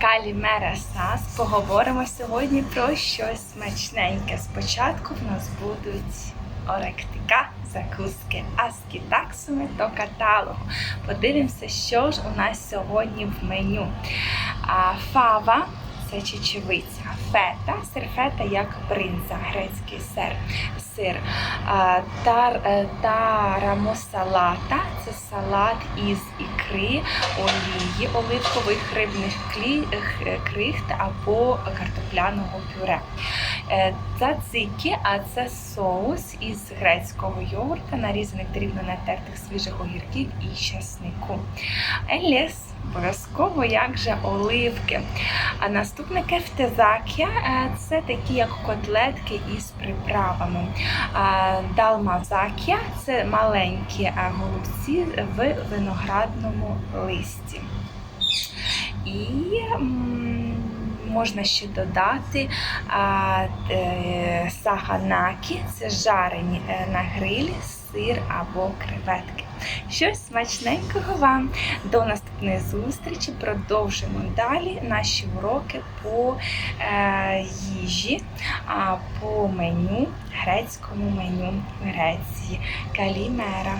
Калімера Сас. Поговоримо сьогодні про щось смачненьке. Спочатку в нас будуть оректика, закуски, а з кітаксами до каталогу. Подивимося, що ж у нас сьогодні в меню. Фава це чечевиця, фета, сир фета як бринза, грецький сир. сир. Тар, е, тарамосалата це салат із ікри, олії, оливкових рибних крихт або картопляного пюре. Е, Цацики, а це соус із грецького йогурта, нарізаних дрібно натертих свіжих огірків і часнику. Еліс, обов'язково як же оливки. А наступне кефтезакія е, це такі як котлетки із приправами. А Далмазакія це маленькі е, голубці в виноградному листі. І можна ще додати саганакі, це жарені е, на грилі сир або креветки. Щось смачненького вам. До наступної зустрічі. Продовжимо далі наші уроки по е, їжі, а, по меню, грецькому меню Греції. Калімера.